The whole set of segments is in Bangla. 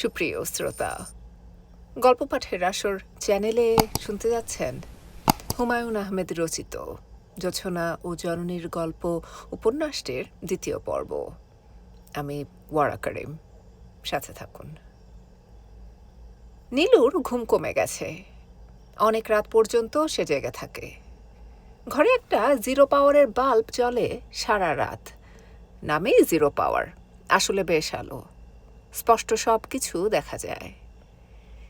সুপ্রিয় শ্রোতা, গল্প পাঠের আসর চ্যানেলে শুনতে যাচ্ছেন হুমায়ুন আহমেদ রচিত যোছনা ও জননীর গল্প উপন্যাসটির দ্বিতীয় পর্ব। আমি ওয়ারা করিম, সাথে থাকুন। নীলুর ঘুম কমে গেছে। অনেক রাত পর্যন্ত সে জেগে থাকে। ঘরে একটা জিরো পাওয়ারের বাল্ব জ্বলে সারা রাত। নামেই জিরো পাওয়ার, আসলে বেশ আলো। স্পষ্ট সব কিছু দেখা যায়।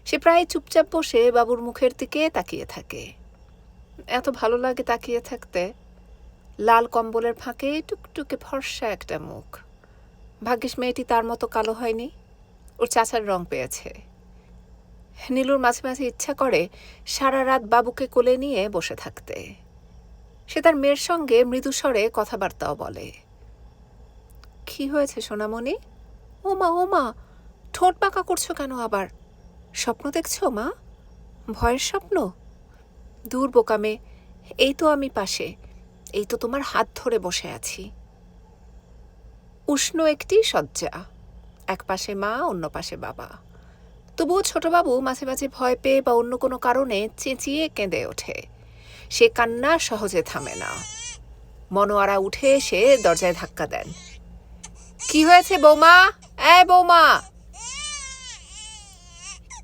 সে প্রায় চুপচাপ বসে বাবুর মুখের দিকে তাকিয়ে থাকে। এত ভালো লাগে তাকিয়ে থাকতে। লাল কম্বলের ফাঁকে টুকটুকে ফর্সা একটা মুখ। ভাগ্যিস মেয়েটি তার মতো কালো হয়নি। ওর চাচার রং পেয়েছে। নীলুর মাঝে মাঝে ইচ্ছা করে সারা রাত বাবুকে কোলে নিয়ে বসে থাকতে। সে তার মেয়ের সঙ্গে মৃদুস্বরে কথাবার্তাও বলে। কি হয়েছে সোনামণি? ও মা ও মা ঠোঁট পাকা করছ কেন আবার? স্বপ্ন দেখছ, মা? ভয়ের স্বপ্ন? দূর বোকামে এই তো আমি পাশে, এই তো তোমার হাত ধরে বসে আছি। উষ্ণ একটি শয্যা, এক পাশে মা, অন্য পাশে বাবা। তবুও ছোটবাবু মাঝে মাঝে ভয় পেয়ে বা অন্য কোনো কারণে চেঁচিয়ে কেঁদে ওঠে। সে কান্না সহজে থামে না। মনোয়ারা উঠে এসে দরজায় ধাক্কা দেন। কি হয়েছে বৌমা? এ বৌমা।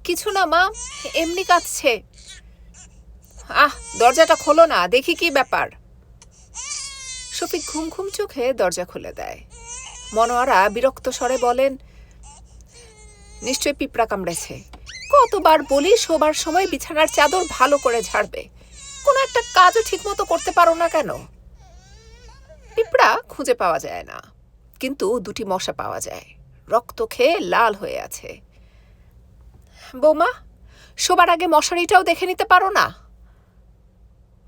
কিছু না, মা, এমনি কাঁদছে। আহ, দরজাটা খোলো না, দেখি কি ব্যাপার। শফিক ঘুম ঘুম চোখে দরজা খুলে দেয়। মনোয়ারা বিরক্ত স্বরে বলেন, নিশ্চয় পিঁপড়া কামড়েছে। কতবার বলি, শোবার সময় বিছানার চাদর ভালো করে ঝাড়বে। কোনো একটা কাজও ঠিকমতো করতে পারো না কেন? পিঁপড়া খুঁজে পাওয়া যায় না, কিন্তু দুটি মশা পাওয়া যায়। রক্ত খেয়ে লাল হয়ে আছে। বৌমা, শোবার আগে মশারিটাও দেখে নিতে পারো না?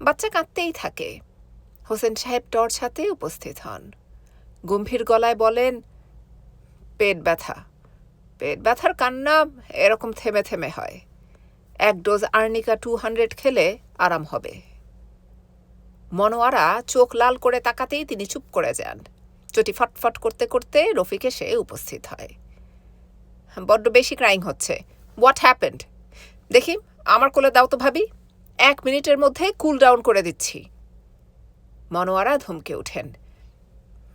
বাচ্চা কাঁদতেই থাকে। হোসেন সাহেব টর্চ হাতে উপস্থিত হন। গম্ভীর গলায় বলেন, পেট ব্যথা। পেট ব্যথার কান্না এরকম থেমে থেমে হয়। এক ডোজ আর্নিকা টু হান্ড্রেড খেলে আরাম হবে। মনোয়ারা চোখ লাল করে তাকাতেই তিনি চুপ করে যান। চটি ফটফট করতে করতে রফিক এসে উপস্থিত হয়। বড্ড বেশি ক্রাইং হচ্ছে। হোয়াট হ্যাপেন্ড দেখি, আমার কোলে দাও তো ভাবি। এক মিনিটের মধ্যে কুল ডাউন করে দিচ্ছি। মনোয়ারা ধমকে ওঠেন।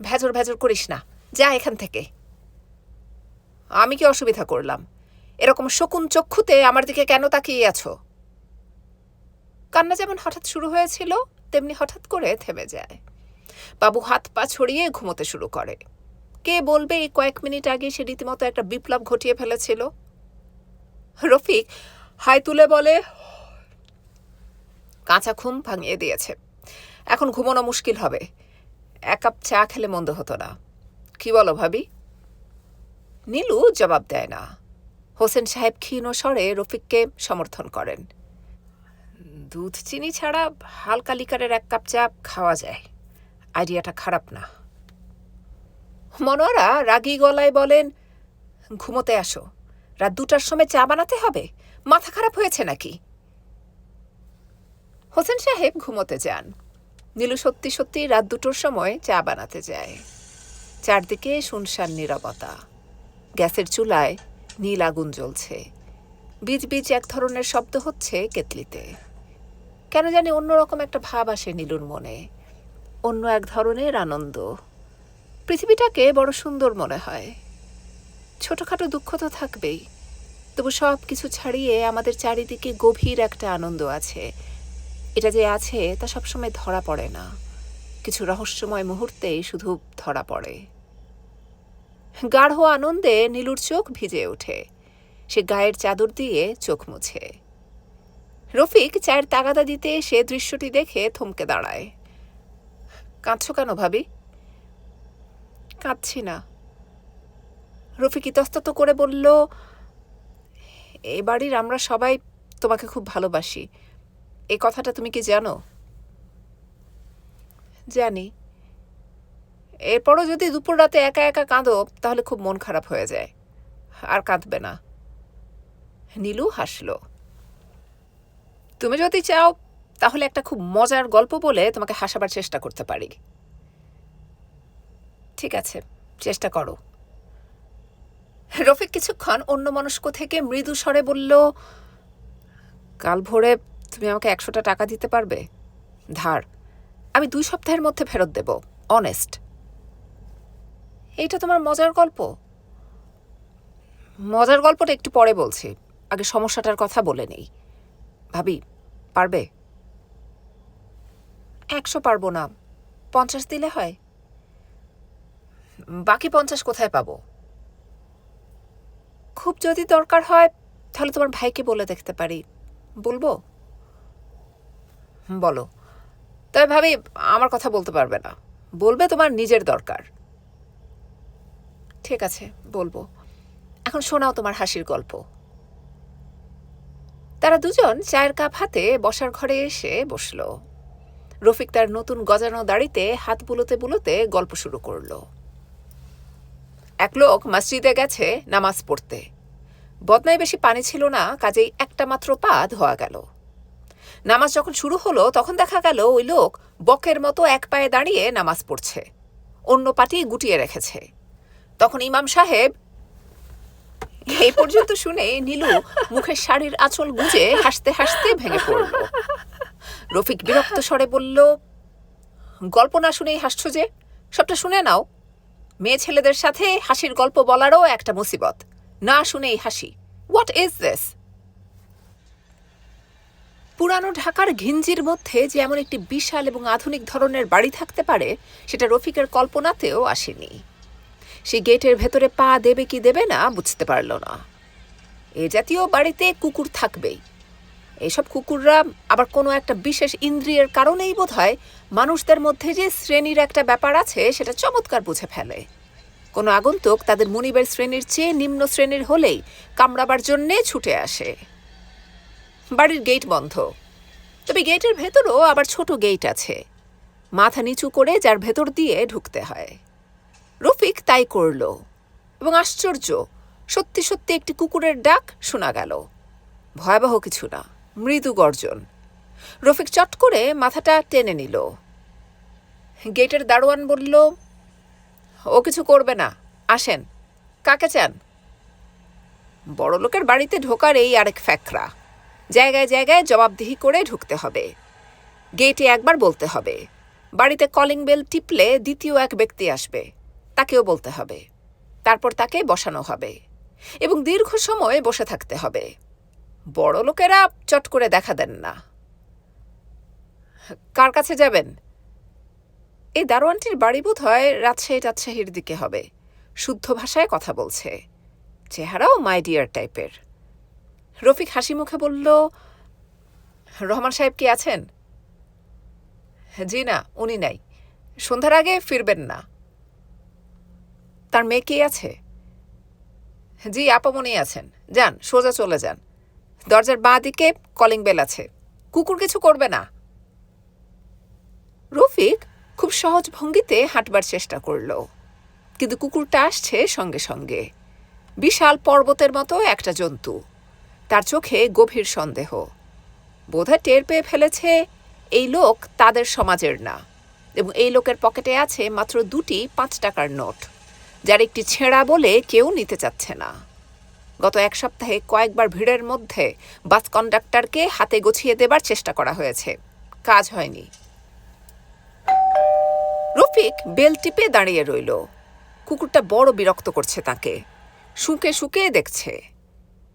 ভেজর ভেজর করিস না, যা এখান থেকে। আমি কি অসুবিধা করলাম? এরকম শকুন চক্ষুতে আমার দিকে কেন তাকিয়ে আছো? কান্না যেমন হঠাৎ শুরু হয়েছিল, তেমনি হঠাৎ করে থেমে যায়। বাবু হাত পা ছড়িয়ে ঘুমোতে শুরু করে। কে বলবে এই কয়েক মিনিট আগে সে রীতিমতো একটা বিপ্লব ঘটিয়ে ফেলেছিল? রফিক হাই তুলে বলে, কাঁচা ঘুম ভাঙিয়ে দিয়েছে। এখন ঘুমানো মুশকিল হবে। এক কাপ চা খেলে মন্দ হতো না। কি বলো ভাবি? নীলু জবাব দেয় না। হোসেন সাহেব ক্ষীণ স্বরে রফিককে সমর্থন করেন। দুধ, চিনি ছাড়া হালকা লিকারের এক কাপ চা খাওয়া যায়। আইডিয়াটা খারাপ না। মনোয়ারা রাগী গলায় বলেন, ঘুমোতে আসো। রাত দুটার সময় চা বানাতে হবে? মাথা খারাপ হয়েছে নাকি? হোসেন সাহেব ঘুমোতে যান। নীলু সত্যি সত্যি রাত দুটোর সময় চা বানাতে যায়। চারদিকে শুনশান নীরবতা। গ্যাসের চুলায় নীল আগুন জ্বলছে। বীজ বীজ এক ধরনের শব্দ হচ্ছে কেতলিতে। কেন জানি অন্যরকম একটা ভাব আসে নীলুর মনে। অন্য এক ধরনের আনন্দ। পৃথিবীটাকে বড় সুন্দর মনে হয়। ছোটখাটো দুঃখ তো থাকবেই। তবু সব কিছু ছাড়িয়ে আমাদের চারিদিকে গভীর একটা আনন্দ আছে। এটা যে আছে তা সবসময় ধরা পড়ে না। কিছু রহস্যময় মুহূর্তেই শুধু ধরা পড়ে। গাঢ় আনন্দে নীলুর চোখ ভিজে ওঠে। সে গায়ের চাদর দিয়ে চোখ মুছে। রফিক চায়ের তাগাদা দিতে সে দৃশ্যটি দেখে থমকে দাঁড়ায়। কাঁদছ কেন ভাবি? কাঁদছি না। রফিক ইতস্তত করে বলল, এ বাড়ির আমরা সবাই তোমাকে খুব ভালোবাসি। এই কথাটা তুমি কি জানো? জানি। এরপরও যদি দুপুর রাতে একা একা কাঁদো, তাহলে খুব মন খারাপ হয়ে যায়। আর কাঁদবে না। নীলু হাসল। তুমি যদি চাও তাহলে একটা খুব মজার গল্প বলে তোমাকে হাসাবার চেষ্টা করতে পারি। ঠিক আছে, চেষ্টা করো। রফিক কিছুক্ষণ অন্য মনস্ক থেকে মৃদু স্বরে বলল, কাল ভোরে তুমি আমাকে একশোটা টাকা দিতে পারবে? ধার, আমি দুই সপ্তাহের মধ্যে ফেরত দেব অনেস্ট এইটা তোমার মজার গল্প? মজার গল্পটা একটু পরে বলছি, আগে সমস্যাটার কথা বলে নেই। ভাবি, পারবে? একশো পারব না। পঞ্চাশ দিলে হয়। বাকি পঞ্চাশ কোথায় পাবো? খুব যদি দরকার হয়, তাহলে তোমার ভাইকে বলে দেখতে পারি। বলব? বলো। তবে ভাবি, আমার কথা বলতে পারবে না। বলবে তোমার নিজের দরকার। ঠিক আছে, বলব। এখন শোনাও তোমার হাসির গল্প। তারা দুজন চায়ের কাপ হাতে বসার ঘরে এসে বসল। রফিক তার নতুন গজানো দাড়িতে হাত বুলোতে বুলোতে গল্প শুরু করল। এক লোক মসজিদে গেছে নামাজ পড়তে। বদনায় বেশি পানি ছিল না, কাজেই একটা মাত্র পা ধোয়া গেল। নামাজ যখন শুরু হলো, তখন দেখা গেল ওই লোক বকের মতো এক পায়ে দাঁড়িয়ে নামাজ পড়ছে। অন্য পাটি গুটিয়ে রেখেছে। তখন ইমাম সাহেব এই পর্যন্ত শুনে নীলু মুখের শাড়ির আঁচল গুজে হাসতে হাসতে ভেঙে পড়ল। রফিক বিরক্ত স্বরে বলল, গল্প না শুনেই হাসছো যে? সবটা শুনে নাও। মেয়ে ছেলেদের সাথে হাসির গল্প বলারও একটা মুসিবত। না শুনেই হাসি। হোয়াট ইজ দিস পুরানো ঢাকার ঘিঞ্জির মধ্যে যে এমন একটি বিশাল এবং আধুনিক ধরনের বাড়ি থাকতে পারে, সেটা রফিকের কল্পনাতেও আসেনি। সে গেটের ভেতরে পা দেবে কি দেবে না বুঝতে পারল না। এ জাতীয় বাড়িতে কুকুর থাকবেই। এইসব কুকুররা আবার কোনো একটা বিশেষ ইন্দ্রিয়ের কারণেই বোধ হয় মানুষদের মধ্যে যে শ্রেণির একটা ব্যাপার আছে, সেটা চমৎকার বুঝে ফেলে। কোনো আগন্তুক তাদের মনিবের শ্রেণির চেয়ে নিম্ন শ্রেণির হলেই কামড়াবার জন্যে ছুটে আসে। বাড়ির গেট বন্ধ। তবে গেটের ভেতরও আবার ছোট গেট আছে। মাথা নিচু করে যার ভেতর দিয়ে ঢুকতে হয়। রফিক তাই করল এবং আশ্চর্য, সত্যি সত্যি একটি কুকুরের ডাক শোনা গেল। ভয়াবহ কিছু না। মৃদু গর্জন। রফিক চট করে মাথাটা টেনে নিল। গেটের দারোয়ান বলল, ও কিছু করবে না, আসেন। কাকে চান? বড় লোকের বাড়িতে ঢোকার এই আরেক ফ্যাকরা। জায়গায় জায়গায় জবাবদিহি করে ঢুকতে হবে। গেটে একবার বলতে হবে। বাড়িতে কলিং বেল টিপলে দ্বিতীয় এক ব্যক্তি আসবে। তাকেও বলতে হবে। তারপর তাকে বসানো হবে। এবং দীর্ঘ সময় বসে থাকতে হবে। বড় লোকেরা চট করে দেখা দেন না। কার কাছে যাবেন? এই দারোয়ানটির বাড়ি বোধ হয় রাজশাহী রাজশাহীর দিকে হবে। শুদ্ধ ভাষায় কথা বলছে। চেহারাও মাই ডিয়ার টাইপের। রফিক হাসি মুখে বলল, রহমান সাহেব কি আছেন? জি না, উনি নাই। সন্ধ্যার আগে ফিরবেন না। তার মেয়ে কে আছে? জি আপামনি আছেন। যান, সোজা চলে যান। দরজার বাঁ দিকে কলিং বেল আছে। কুকুর কিছু করবে না। রফিক খুব সহজ ভঙ্গিতে হাঁটবার চেষ্টা করল। কিন্তু কুকুরটা আসছে সঙ্গে সঙ্গে। বিশাল পর্বতের মতো একটা জন্তু। তার চোখে গভীর সন্দেহ। বোধহয় টের পেয়ে ফেলেছে, এই লোক তাদের সমাজের না। এবং এই লোকের পকেটে আছে মাত্র দুটি পাঁচ টাকার নোট, যার একটি ছেঁড়া বলে কেউ নিতে চাচ্ছে না। গত এক সপ্তাহে কয়েকবার ভিড়ের মধ্যে বাস কন্ডাক্টরকে হাতে গুছিয়ে দেবার চেষ্টা করা হয়েছে। কাজ হয়নি। রফিক বেল টিপে দাঁড়িয়ে রইল। কুকুরটা বড় বিরক্ত করছে তাকে। শুকে শুকে দেখছে।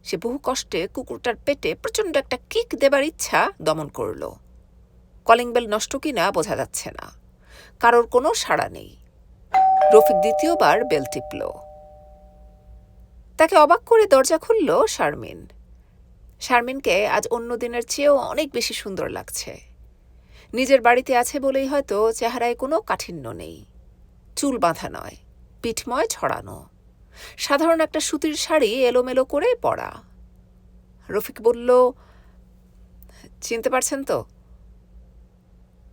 সে বহু কষ্টে কুকুরটার পেটে প্রচণ্ড একটা কিক দেবার ইচ্ছা দমন করল। কলিং বেল নষ্ট কিনা বোঝা যাচ্ছে না। কারোর কোনো সাড়া নেই। রফিক দ্বিতীয়বার বেল টিপল। তাকে অবাক করে দরজা খুলল শারমিন। শারমিনকে আজ অন্য দিনের চেয়েও অনেক বেশি সুন্দর লাগছে। নিজের বাড়িতে আছে বলেই হয়তো চেহারায় কোনো কাঠিন্য নেই। চুল বাঁধা নয়, পিঠময় ছড়ানো। সাধারণ একটা সুতির শাড়ি এলোমেলো করে পরা। রফিক বলল, চিনতে পারছেন তো?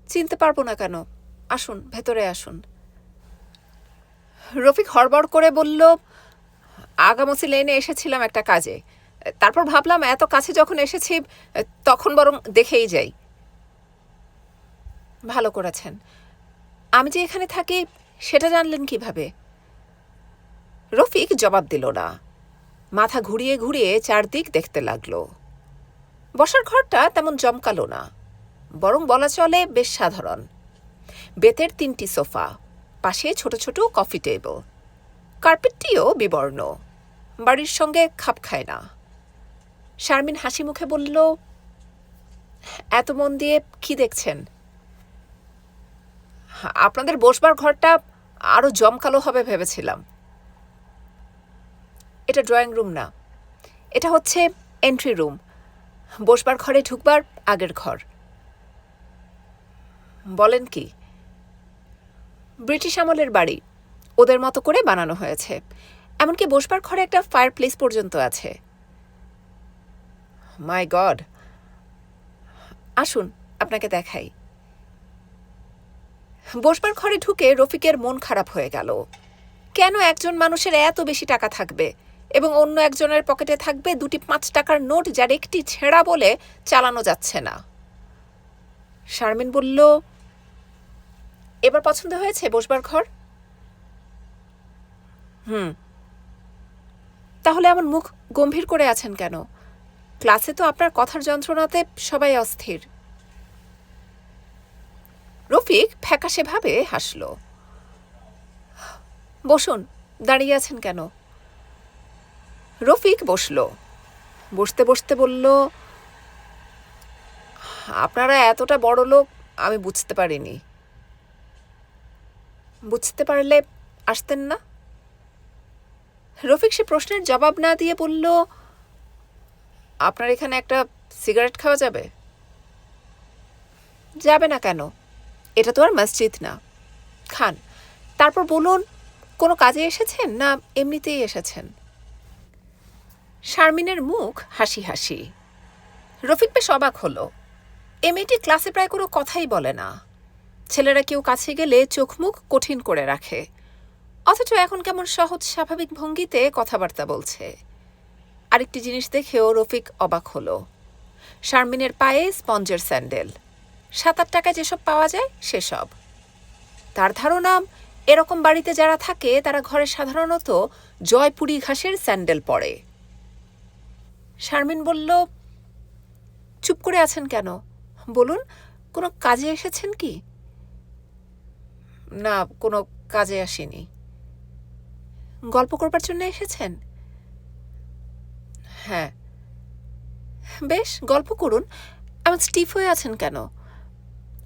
চিনতে পারব না কেন, আসুন, ভেতরে আসুন। রফিক হড়বড় করে বলল আগামসি লেনে এসেছিলাম একটা কাজে। তারপর ভাবলাম, এত কাছে যখন এসেছি, তখন বরং দেখেই যাই। ভালো করেছেন। আমি যে এখানে থাকি, সেটা জানলেন কীভাবে? রফিক জবাব দিল না। মাথা ঘুরিয়ে ঘুরিয়ে চারদিক দেখতে লাগল। বসার ঘরটা তেমন জমকালো না। বরং বলা চলে বেশ সাধারণ। বেতের তিনটি সোফা, পাশে ছোট ছোট কফি টেবিল। কার্পেটটিও বিবর্ণ। বাড়ির সঙ্গে খাপ খায় না। শারমিন হাসি মুখে বলল, এত মন দিয়ে কি দেখছেন? আপনাদের বসবার ঘরটা আরও জমকালো হবে ভেবেছিলাম। এটা ড্রয়িং রুম না। এটা হচ্ছে এন্ট্রি রুম। বসবার ঘরে ঢুকবার আগের ঘর। বলেন কি, ব্রিটিশ আমলের বাড়ি। ওদের মতো করে বানানো হয়েছে। এমনকি বসবার ঘরে একটা ফায়ার প্লেস পর্যন্ত আছে। মাই গড আসুন, আপনাকে দেখাই। বসবার ঘরে ঢুকে রফিকের মন খারাপ হয়ে গেল। কেন একজন মানুষের এত বেশি টাকা থাকবে এবং অন্য একজনের পকেটে থাকবে দুটি পাঁচ টাকার নোট যার একটি ছেঁড়া বলে চালানো যাচ্ছে না? শারমিন বলল, এবার পছন্দ হয়েছে বসবার ঘর? হুম তাহলে এমন মুখ গম্ভীর করে আছেন কেন? ক্লাসে তো আপনার কথার যন্ত্রণাতে সবাই অস্থির। রফিক ফ্যাকাশেভাবে হাসল। বসুন, দাঁড়িয়ে আছেন কেন? রফিক বসল। বসতে বসতে বলল, আপনারা এতটা বড় লোক, আমি বুঝতে পারিনি। বুঝতে পারলে আসতেন না? রফিক সে প্রশ্নের জবাব না দিয়ে বলল, আপনার এখানে একটা সিগারেট খাওয়া যাবে? যাবে না কেন? এটা তো আর মসজিদ না। খান, তারপর বলুন, কোনো কাজে এসেছেন না এমনিতেই এসেছেন? শারমিনের মুখ হাসি হাসি। রফিক বেশ অবাক হলো। এ মেয়েটি ক্লাসে প্রায় কোনো কথাই বলে না। ছেলেরা কেউ কাছে গেলে চোখ মুখ কঠিন করে রাখে। অথচ এখন কেমন সহজ, স্বাভাবিক ভঙ্গিতে কথাবার্তা বলছে। আরেকটি জিনিস দেখেও রফিক অবাক হলো। শারমিনের পায়ে স্পঞ্জের স্যান্ডেল। সাত আট টাকায় যেসব পাওয়া যায়, সেসব। তার ধারণা, এরকম বাড়িতে যারা থাকে, তারা ঘরে সাধারণত জয়পুরি ঘাসের স্যান্ডেল পরে। শারমিন বলল, চুপ করে আছেন কেন? বলুন, কোনো কাজে এসেছেন কি? না, কোনো কাজে আসিনি। গল্প করবার জন্য এসেছেন? হ্যাঁ। বেশ, গল্প করুন। এমন স্টিফ হয়ে আছেন কেন?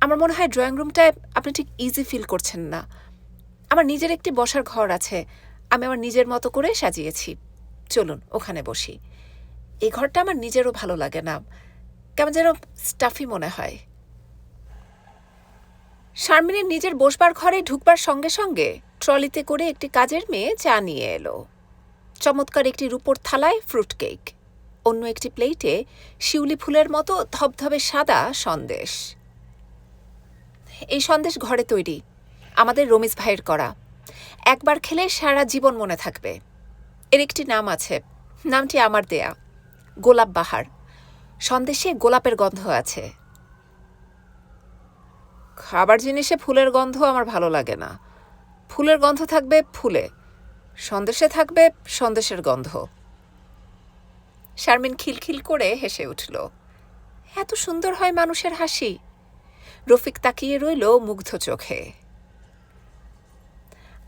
আমার মনে হয় ড্রয়িং রুমটায় আপনি ঠিক ইজি ফিল করছেন না। আমার নিজের একটি বসার ঘর আছে। আমি আমার নিজের মতো করে সাজিয়েছি। চলুন, ওখানে বসি। এই ঘরটা আমার নিজেরও ভালো লাগে না। কেমন যেন স্টাফি মনে হয়। শারমিনের নিজের বসবার ঘরে ঢুকবার সঙ্গে সঙ্গে ট্রলিতে করে একটি কাজের মেয়ে চা নিয়ে এলো। চমৎকার একটি রূপোর থালায় ফ্রুট কেক, অন্য একটি প্লেটে শিউলি ফুলের মতো ধবধবে সাদা সন্দেশ। এই সন্দেশ ঘরে তৈরি, আমাদের রমিজ ভাইয়ের করা। একবার খেলে সারা জীবন মনে থাকবে। এর একটি নাম আছে, নামটি আমার দেয়া, গোলাপ বাহার। সন্দেশে গোলাপের গন্ধ আছে। খাবার জিনিসে ফুলের গন্ধ আমার ভালো লাগে না। ফুলের গন্ধ থাকবে ফুলে, সন্দেশে থাকবে সন্দেশের গন্ধ। শারমিন খিলখিল করে হেসে উঠল, এত সুন্দর হয় মানুষের হাসি রফিক তাকিয়ে রইল মুগ্ধ চোখে।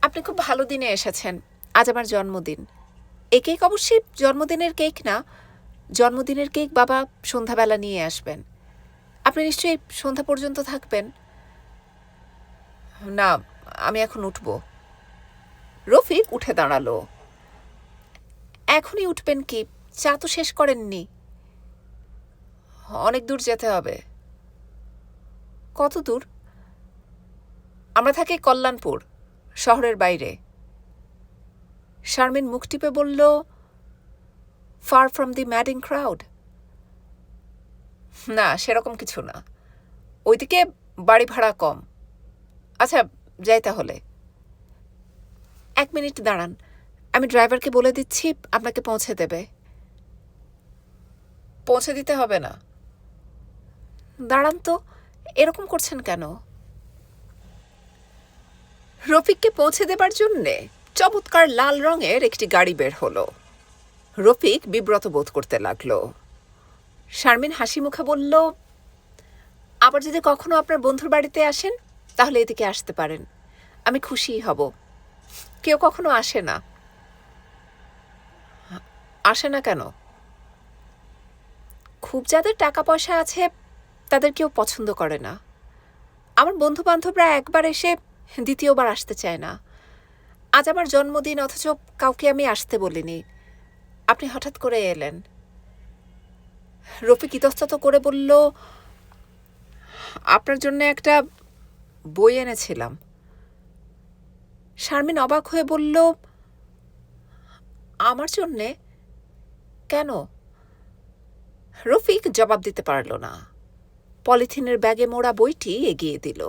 আপনি খুব ভালো দিনে এসেছেন, আজ আমার জন্মদিন। এ কেক অবশ্যই জন্মদিনের কেক না, জন্মদিনের কেক বাবা সন্ধ্যাবেলা নিয়ে আসবেন। আপনি নিশ্চয়ই সন্ধ্যা পর্যন্ত থাকবেন? না আমি এখন উঠব। রফিক উঠে দাঁড়াল। এখনই উঠবেন কি? চা তো শেষ করেননি। অনেক দূর যেতে হবে। কত দূর? আমরা থাকি কল্যাণপুর, শহরের বাইরে। শারমিন মুখ টিপে বলল far from the madding crowd না, সেরকম কিছু না। ওইদিকে বাড়ি ভাড়া কম। আচ্ছা যাই তাহলে। এক মিনিট দাঁড়ান। আমি ড্রাইভারকে বলে দিচ্ছি, আপনাকে পৌঁছে দেবে। পৌঁছে দিতে হবে না। দাঁড়ান তো, এরকম করছেন কেন? রফিককে পৌঁছে দেবার জন্যে চমৎকার লাল রঙের একটি গাড়ি বের হলো। রফিক বিব্রত বোধ করতে লাগল। শারমিন হাসি মুখে বলল, আবার যদি কখনো আপনার বন্ধুর বাড়িতে আসেন তাহলে এদিকে আসতে পারেন। আমি খুশিই হব। কেউ কখনো আসে না। আসে না কেন? খুব যাদের টাকা পয়সা আছে, তাদের কেউ পছন্দ করে না। আমার বন্ধু বান্ধবরা একবার এসে দ্বিতীয়বার আসতে চায় না। আজ আমার জন্মদিন, অথচ কাউকে আমি আসতে বলিনি। আপনি হঠাৎ করে এলেন। রফিক ইতস্তত করে বলল, আপনার জন্য একটা বই এনেছিলাম। শারমিন অবাক হয়ে বলল, আমার জন্যে কেন? রফিক জবাব দিতে পারল না। পলিথিনের ব্যাগে মোড়া বইটি এগিয়ে দিল।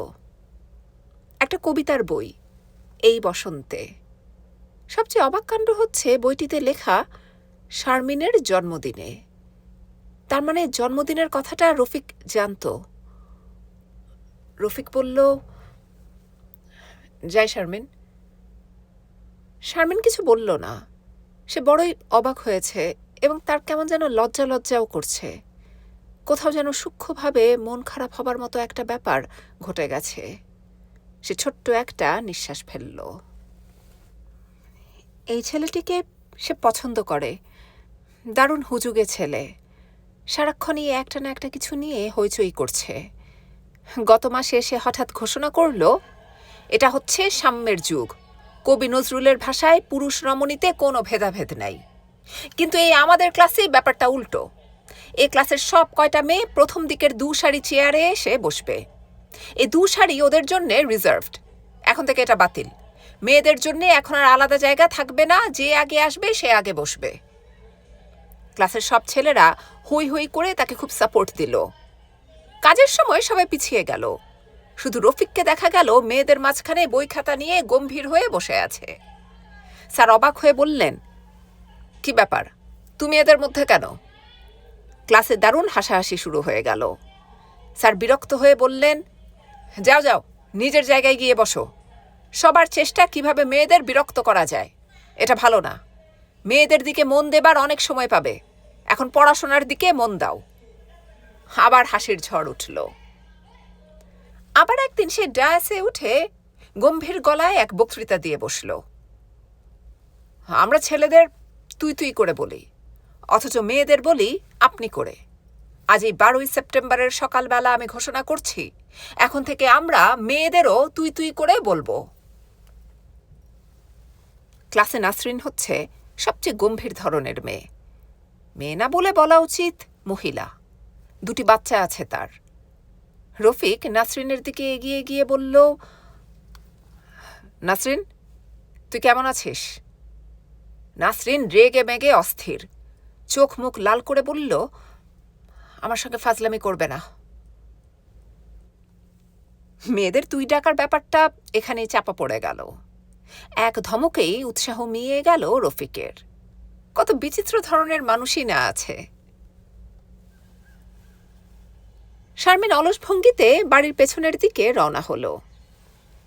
একটা কবিতার বই, এই বসন্তে। সবচেয়ে অবাক কাণ্ড হচ্ছে বইটিতে লেখা, শারমিনের জন্মদিনে। তার মানে জন্মদিনের কথাটা রফিক জানতো। রফিক বলল, যাই শারমিন। শারমিন কিছু বলল না। সে বড়ই অবাক হয়েছে এবং তার কেমন যেন লজ্জা লজ্জাও করছে। কোথাও যেন সূক্ষ্মভাবে মন খারাপ হবার মতো একটা ব্যাপার ঘটে গেছে। সে ছোট্ট একটা নিঃশ্বাস ফেলল। এই ছেলেটিকে সে পছন্দ করে। দারুণ হুজুগে ছেলে। সারাক্ষণই একটা না একটা কিছু নিয়ে হইচই করছে। গত মাসে সে হঠাৎ ঘোষণা করল, এটা হচ্ছে সাম্যের যুগ। কবি নজরুলের ভাষায় পুরুষ রমণীতে কোনো ভেদাভেদ নাই। কিন্তু এই আমাদের ক্লাসে ব্যাপারটা উল্টো। এ ক্লাসের সব কয়টা মেয়ে প্রথম দিকের দু শাড়ি চেয়ারে এসে বসবে। এ দু শাড়ি ওদের জন্যে রিজার্ভড এখন থেকে এটা বাতিল। মেয়েদের জন্য এখন আর আলাদা জায়গা থাকবে না, যে আগে আসবে সে আগে বসবে। ক্লাসের সব ছেলেরা হই হই করে তাকে খুব সাপোর্ট দিল। কাজের সময় সবাই পিছিয়ে গেল। শুধু রফিককে দেখা গেল, মেয়েদের মাঝখানে বই খাতা নিয়ে গম্ভীর হয়ে বসে আছে। স্যার অবাক হয়ে বললেন, কি ব্যাপার? তুমি এদের মধ্যে কেন? ক্লাসে দারুণ হাসাহাসি শুরু হয়ে গেল। স্যার বিরক্ত হয়ে বললেন, যাও যাও, নিজের জায়গায় গিয়ে বসো। সবার চেষ্টা কীভাবে মেয়েদের বিরক্ত করা যায়, এটা ভালো না। মেয়েদের দিকে মন দেবার অনেক সময় পাবে। এখন পড়াশোনার দিকে মন দাও। আবার হাসির ঝড় উঠল। আবার একদিন সে ডায়াসে উঠে গম্ভীর গলায় এক বক্তৃতা দিয়ে বসল। আমরা ছেলেদের তুই তুই করে বলি, অথচ মেয়েদের বলি আপনি করে। আজ এই বারোই সেপ্টেম্বরের সকালবেলা আমি ঘোষণা করছি, এখন থেকে আমরা মেয়েদেরও তুই তুই করে বলব। ক্লাসে নাসরিন হচ্ছে সবচেয়ে গম্ভীর ধরনের মেয়ে। মেয়ে না বলে বলা উচিত মহিলা। দুটি বাচ্চা আছে তার। রফিক নাসরিনের দিকে এগিয়ে গিয়ে বলল, নাসরিন, তুই কেমন আছিস? নাসরিন রেগে মেগে অস্থির। চোখ মুখ লাল করে বলল, আমার সঙ্গে ফাজলামি করবে না। মেয়েদের তুই ডাকার ব্যাপারটা এখানেই চাপা পড়ে গেল। এক ধমকেই উৎসাহ মিয়ে গেল রফিকের। কত বিচিত্র ধরনের মানুষই না আছে। শারমিন অলস ভঙ্গিতে বাড়ির পেছনের দিকে রওনা হলো।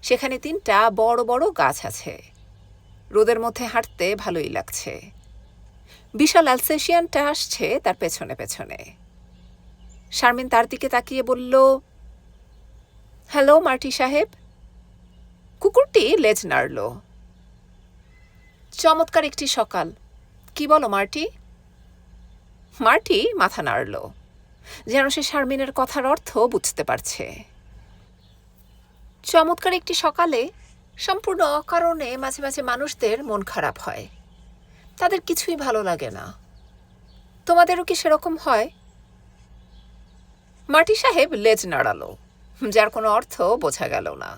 সেখানে তিনটা বড় বড় গাছ আছে। রোদের মধ্যে হাঁটতে ভালোই লাগছে। বিশাল অ্যালসেশিয়ানটা আসছে তার পেছনে পেছনে। শারমিন তার দিকে তাকিয়ে বলল, হ্যালো, মার্টি সাহেব। কুকুরটি লেজ নাড়ল। চমৎকার একটি সকাল। কি বলো, মার্টি? মার্টি মাথা নাড়ল। যেন সে শারমিনের কথার অর্থ বুঝতে পারছে। চমৎকার একটি সকালে সম্পূর্ণ অকারণে মাঝে মাঝে মানুষদের মন খারাপ হয়। তাদের কিছুই ভালো লাগে না। তোমাদেরও কি সেরকম হয়? মাটি সাহেব লেজ নাড়ালো, যার কোনো অর্থ বোঝা গেল না।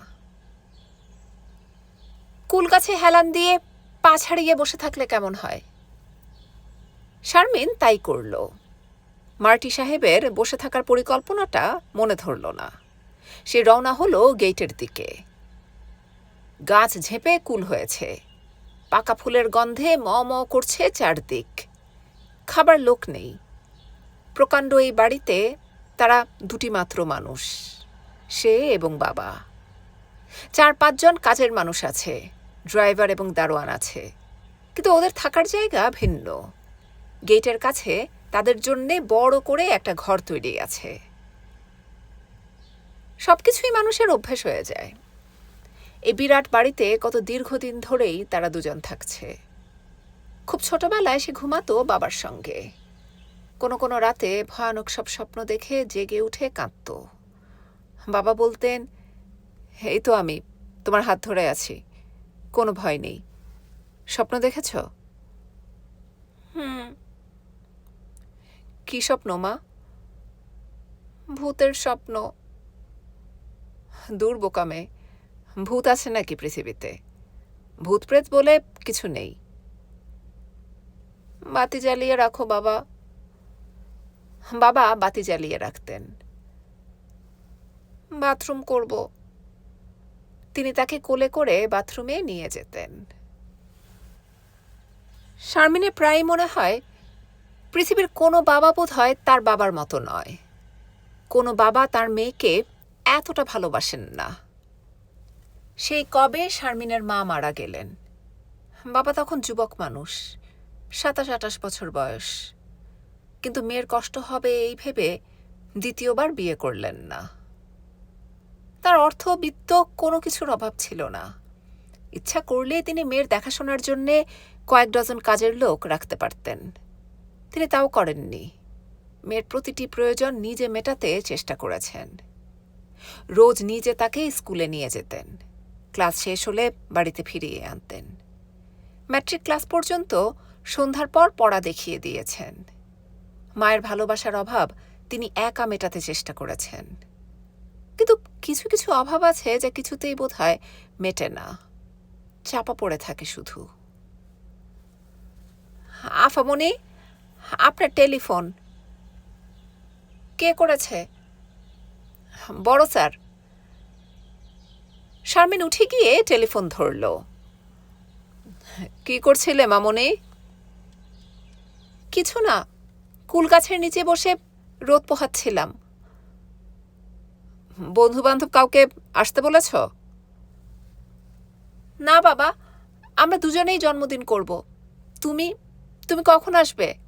কুল গাছে হেলান দিয়ে পা ছাড়িয়ে বসে থাকলে কেমন হয়? শারমিন তাই করল। মার্টি সাহেবের বসে থাকার পরিকল্পনাটা মনে ধরল না। সে রওনা হলো গেটের দিকে। গাছ ঝেঁপে কুল হয়েছে। পাকা ফুলের গন্ধে ম ম করছে চারদিক। খাবার লোক নেই। প্রকাণ্ড এই বাড়িতে তারা দুটি মাত্র মানুষ, সে এবং বাবা। চার পাঁচজন কাজের মানুষ আছে, ড্রাইভার এবং দারোয়ান আছে। কিন্তু ওদের থাকার জায়গা ভিন্ন। গেটের কাছে তাদের জন্যে বড় করে একটা ঘর তৈরি আছে। সবকিছুই মানুষের অভ্যেস হয়ে যায়। এই বিরাট বাড়িতে কত দীর্ঘদিন ধরেই তারা দুজন থাকছে। খুব ছোটবেলায় সে ঘুমাতো বাবার সঙ্গে। কোনো কোনো রাতে ভয়ানক সব স্বপ্ন দেখে জেগে উঠে কাঁদত। বাবা বলতেন, এই তো আমি, তোমার হাত ধরে আছি, কোনো ভয় নেই। স্বপ্ন দেখেছ? হুম। কি স্বপ্ন, মা? ভূতের স্বপ্ন। দূর বোকামে। ভূত আছে নাকি পৃথিবীতে? ভূত প্রেত বলে কিছু নেই। বাতি জ্বালিয়ে রাখো, বাবা। বাবা, বাতি জ্বালিয়ে রাখতেন। বাথরুম করব। তিনি তাকে কোলে করে বাথরুমে নিয়ে যেতেন। শারমিনে প্রায় মনে হয় পৃথিবীর কোনো বাবা বোধ হয় তার বাবার মতো নয়। কোনো বাবা তার মেয়েকে এতটা ভালোবাসেন না। সেই কবে শারমিনের মা মারা গেলেন? বাবা তখন যুবক মানুষ, সাতাশ আটাশ বছর বয়স। কিন্তু মেয়ের কষ্ট হবে এই ভেবে দ্বিতীয়বার বিয়ে করলেন না। তার অর্থ বিত্ত কোনো কিছুর অভাব ছিল না। ইচ্ছা করলেই তিনি মেয়ের দেখাশোনার জন্যে কয়েক ডজন কাজের লোক রাখতে পারতেন। তিনি তাও করেননি। মেয়ের প্রতিটি প্রয়োজন নিজে মেটাতে চেষ্টা করেছেন। রোজ নিজে তাকে স্কুলে নিয়ে যেতেন। ক্লাস শেষ হলে বাড়িতে ফিরিয়ে আনতেন। ম্যাট্রিক ক্লাস পর্যন্ত সন্ধ্যার পর পড়া দেখিয়ে দিয়েছেন। মায়ের ভালোবাসার অভাব তিনি একা মেটাতে চেষ্টা করেছেন। কিন্তু কিছু কিছু অভাব আছে যা কিছুতেই বোধ হয় মেটে না। চাপা পড়ে থাকে শুধু। আফামনি আপনার টেলিফোন। কে করেছে? বড় স্যার। শারমিন উঠে গিয়ে টেলিফোন ধরল। কি করছিলে মামনি? কিছু না, কুল গাছের নিচে বসে রোদ পোহাচ্ছিলাম। বন্ধু বান্ধব কাউকে আসতে বলেছ? না বাবা, আমরা দুজনেই জন্মদিন করব। তুমি তুমি কখন আসবে?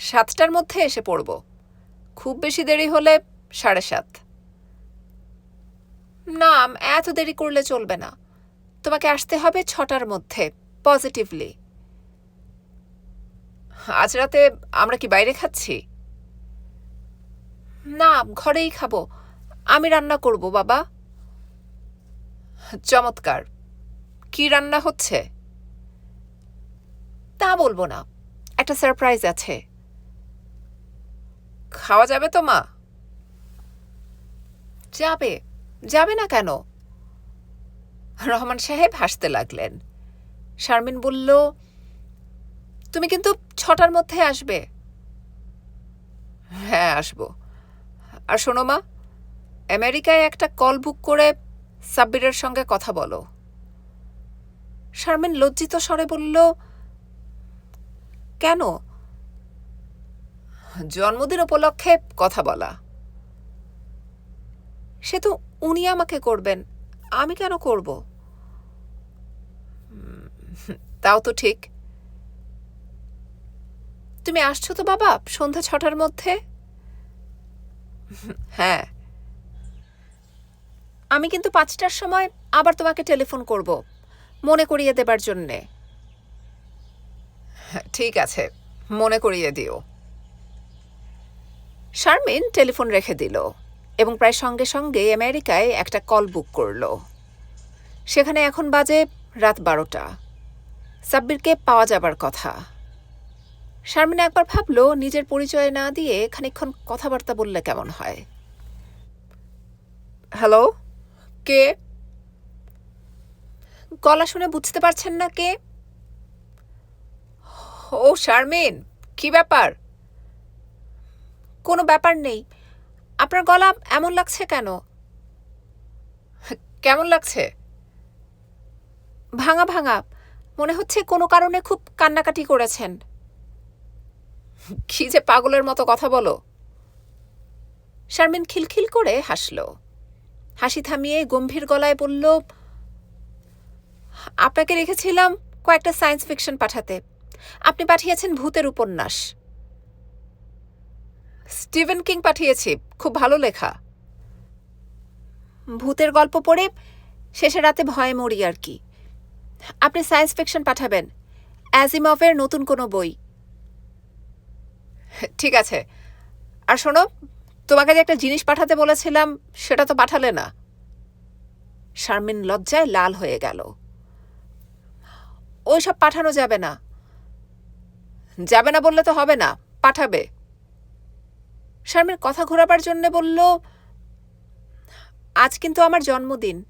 সাতটার মধ্যে এসে পড়ব। খুব বেশি দেরি হলে সাড়ে সাত। না এত দেরি করলে চলবে না। তোমাকে আসতে হবে ছটার মধ্যে পজিটিভলি আজ রাতে আমরা কি বাইরে খাচ্ছি? না ঘরেই খাব। আমি রান্না করব, বাবা। চমৎকার। কি রান্না হচ্ছে? তা বলব না। একটা সারপ্রাইজ আছে। খাওয়া যাবে তো, মা? যাবে। যাবে না কেন? রহমান সাহেব হাসতে লাগলেন। শারমিন বলল, তুমি কিন্তু ছটার মধ্যে আসবে। হ্যাঁ আসব। আর শোনো, মা, আমেরিকায় একটা কল বুক করে সাব্বিরের সঙ্গে কথা বলো। শারমিন লজ্জিত স্বরে বলল, কেন? জন্মদিন উপলক্ষে কথা বলা। সে তো উনি আমাকে করবেন, আমি কেন করব? তাও তো ঠিক। তুমি আসছো তো বাবা, সন্ধ্যা ছটার মধ্যে? হ্যাঁ। আমি কিন্তু পাঁচটার সময় আবার তোমাকে টেলিফোন করব, মনে করিয়ে দেবার জন্যে। ঠিক আছে, মনে করিয়ে দিও। শারমিন টেলিফোন রেখে দিল এবং প্রায় সঙ্গে সঙ্গে আমেরিকায় একটা কল বুক করল। সেখানে এখন বাজে রাত বারোটা। সাব্বিরকে পাওয়া যাবার কথা। শারমিন একবার ভাবলো নিজের পরিচয় না দিয়ে খানিকক্ষণ কথাবার্তা বললে কেমন হয়। হ্যালো, কে? গলা শুনে বুঝতে পারছেন না কে? ও শারমিন, কি ব্যাপার? কোনো ব্যাপার নেই। আপনার গলা এমন লাগছে কেন? কেমন লাগছে? ভাঙা ভাঙা মনে হচ্ছে কোনো কারণে খুব কান্নাকাটি করেছেন। কি যে পাগলের মতো কথা বলো। শারমিন খিলখিল করে হাসল। হাসি থামিয়ে গম্ভীর গলায় বলল আপনাকে রেখেছিলাম কয়েকটা সায়েন্স ফিকশন পাঠাতে। আপনি পাঠিয়েছেন ভূতের উপন্যাস। স্টিভেন কিং পাঠিয়েছি। খুব ভালো লেখা। ভূতের গল্প পড়ে শেষে রাতে ভয়ে মরি আর কি। আপনি সায়েন্স ফিকশন পাঠাবেন। অ্যাজিমভের নতুন কোনো বই। ঠিক আছে। আর শোনো, তোমাকে যে একটা জিনিস পাঠাতে বলেছিলাম, সেটা তো পাঠালে না। শারমিন লজ্জায় লাল হয়ে গেল। ওইসব পাঠানো যাবে না। যাবে না বললে তো হবে না, পাঠাবে। শারমিন কথা ঘোরাবার জন্য বলল, আজ কিন্তু আমার জন্মদিন।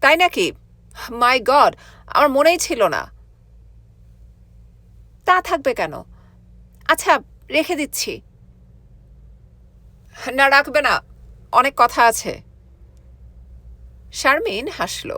তাই নাকি? মাই গড, আমার মনেই ছিল না। তা থাকবে কেন? আচ্ছা রেখে দিচ্ছি। না, রাখবে না, অনেক কথা আছে। শারমিন হাসল।